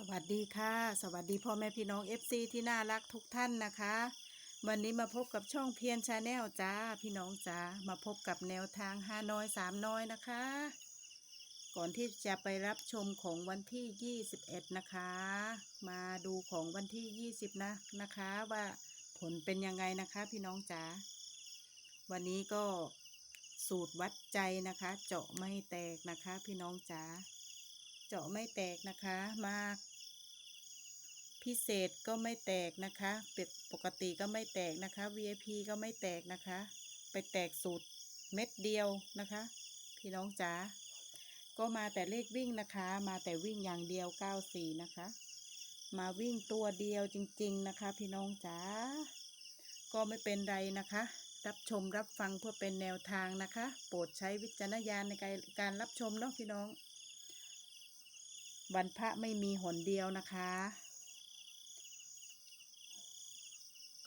สวัสดีค่ะ สวัสดีพ่อแม่พี่น้อง FC ที่น่ารักทุกท่านนะคะ วันนี้มาพบกับช่องเพียนชาแนลจ้าพี่น้องจ้ามาพบกับแนวทางฮานอยสามน้อยนะคะ ก่อนที่จะไปรับชมของวันที่ 21 นะคะ มาดูของวันที่ 20 นะนะคะ ว่าผลเป็นยังไงนะคะพี่น้องจ๋าวันนี้ก็สูตรวัดใจนะคะ เจาะไม่แตกนะคะ พี่น้องจ๋าเจาะไม่แตกนะคะ มาก พิเศษก็ไม่แตกนะคะเป็ดปกติก็ไม่แตกนะคะ VIP ก็ไม่แตกนะคะ ไปแตกสูตรเม็ดเดียวนะคะ พี่น้องจ๋าก็มาแต่เลขวิ่งนะคะ มาแต่วิ่งอย่างเดียว 94 นะคะ มาวิ่งตัวเดียวจริง ๆนะคะ พี่น้องจ๋าก็ไม่เป็นไรนะคะ รับชมรับฟังเพื่อเป็นแนวทางนะคะ โปรดใช้วิจารณญาณในการการรับชมเนาะพี่น้องวันพระไม่มีหนเดียวนะคะ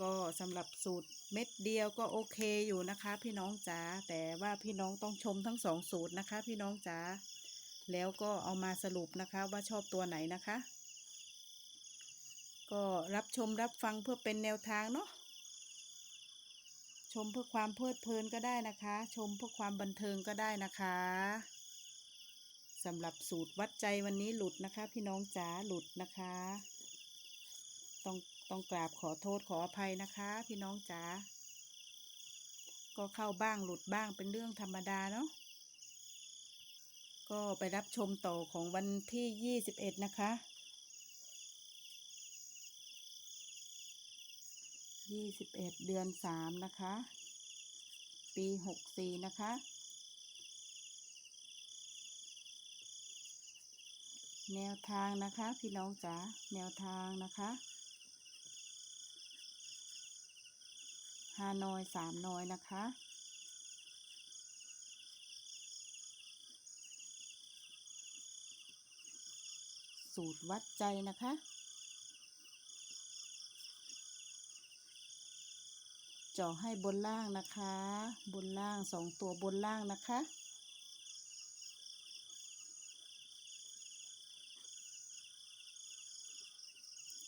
ก็สำหรับสูตรเม็ดเดียวก็โอเคอยู่นะคะ พี่น้องจ๋าแต่ว่าพี่น้องต้องชมทั้งสองสูตรนะคะ พี่น้องจ๋าแล้วก็เอามาสรุปนะคะว่าชอบตัวไหนนะคะ ก็รับชมรับฟังเพื่อเป็นแนวทางเนาะชมเพื่อความเพลิดเพลินก็ได้นะคะ ชมเพื่อความบันเทิงก็ได้นะคะสำหรับสูตรวัดใจวันนี้หลุดนะคะ พี่น้องจ๋าหลุดนะคะ ต้องต้องกราบขอโทษขออภัยนะคะ พี่น้องจ๋าก็เข้าบ้างหลุดบ้างเป็นเรื่องธรรมดาเนาะก็ไปรับชมต่อของวันที่ 21 นะคะ 21 เดือน 3 นะคะ ปี 64 นะคะ แนวทางนะคะ พี่น้องจ๋าแนวทางนะคะ ฮานอยสามนอยนะคะ สูตรวัดใจนะคะจาะให้บนล่างนะคะ บนล่างสองตัวบนล่างนะคะ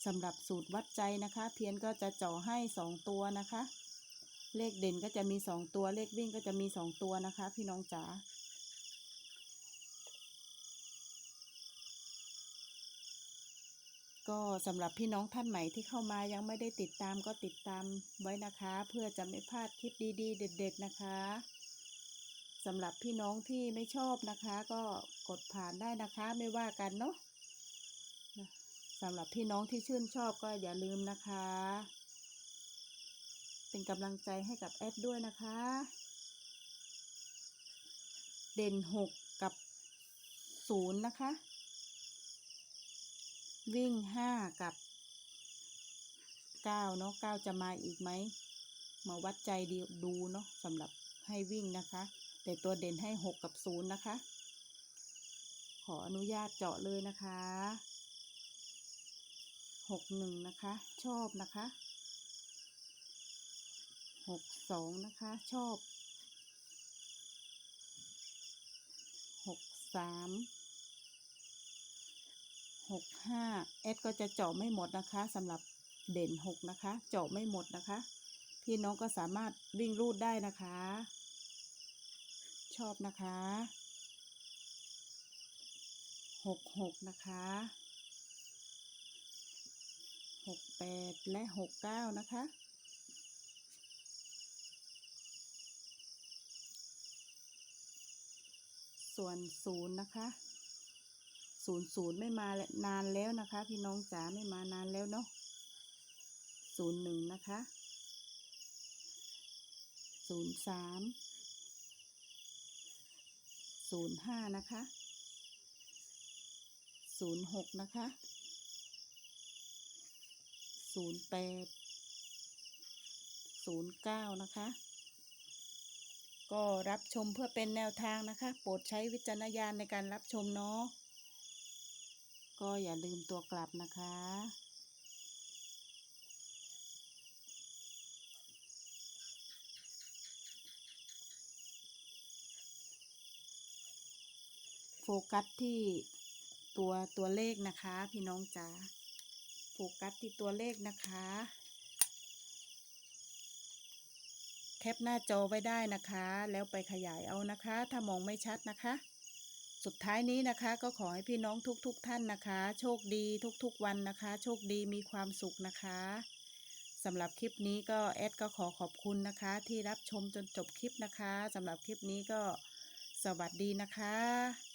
สำหรับสูตรวัดใจนะคะ เพียนก็จะจาะให้สองตัวนะคะ เลขเด่นก็จะมีสองตัว เลขวิ่งก็จะมีสองตัวนะคะ พี่น้องจ๋าก็สำหรับพี่น้องท่านใหม่ที่เข้ามายังไม่ได้ติดตามก็ติดตามไว้นะคะ เพื่อจะไม่พลาดคลิปดีๆ เด็ด ๆนะคะสำหรับพี่น้องที่ไม่ชอบนะคะ ก็กดผ่านได้นะคะไม่ว่ากันเนาะสำหรับพี่น้องที่ชื่นชอบก็อย่าลืมนะคะ เป็นกำลังใจให้กับแอดด้วยนะคะ เด่นหกกับศูนย์นะคะ วิ่งห้ากับเก้าเนาะเก้าจะมาอีกไหม มาวัดใจดีดูเนาะสำหรับให้วิ่งนะคะ แต่ตัวเด่นให้หกกับศูนย์นะคะ ขออนุญาตเจาะเลยนะคะหกหนึ่งนะคะ ชอบนะคะ หกสองนะคะ ชอบหกสามหกห้าเอสก็จะเจาะไม่หมดนะคะสำหรับเด่นหกนะคะ เจาะไม่หมดนะคะ พี่น้องก็สามารถวิ่งรูดได้นะคะ ชอบนะคะหกหกนะคะหกแปดและหกเก้านะคะ ส่วนศูนย์นะคะศูนย์ศูนย์ไม่มานานแล้วนะคะ พี่น้องจ๋าไม่มานานแล้วเนาะศูนย์หนึ่งนะคะศูนย์สามศูนย์ห้านะคะศูนย์หกนะคะศูนย์แปดศูนย์เก้านะคะ ก็รับชมเพื่อเป็นแนวทางนะคะ โปรดใช้วิจารณญาณในการรับชมเนาะก็อย่าลืมตัวกลับนะคะโฟกัสที่ตัวตัวเลขนะคะ พี่น้องจ๋าโฟกัสที่ตัวเลขนะคะ แคปหน้าจอไว้ได้นะคะ แล้วไปขยายเอานะคะ ถ้ามองไม่ชัดนะคะ สุดท้ายนี้นะคะก็ขอให้พี่น้องทุกๆทท่านนะคะ โชคดีทุกๆวันนะคะ โชคดีมีความสุขนะคะสำหรับคลิปนี้ก็แอดก็ขอขอบคุณนะคะ ที่รับชมจนจบคลิปนะคะสำหรับคลิปนี้ก็สวัสดีนะคะ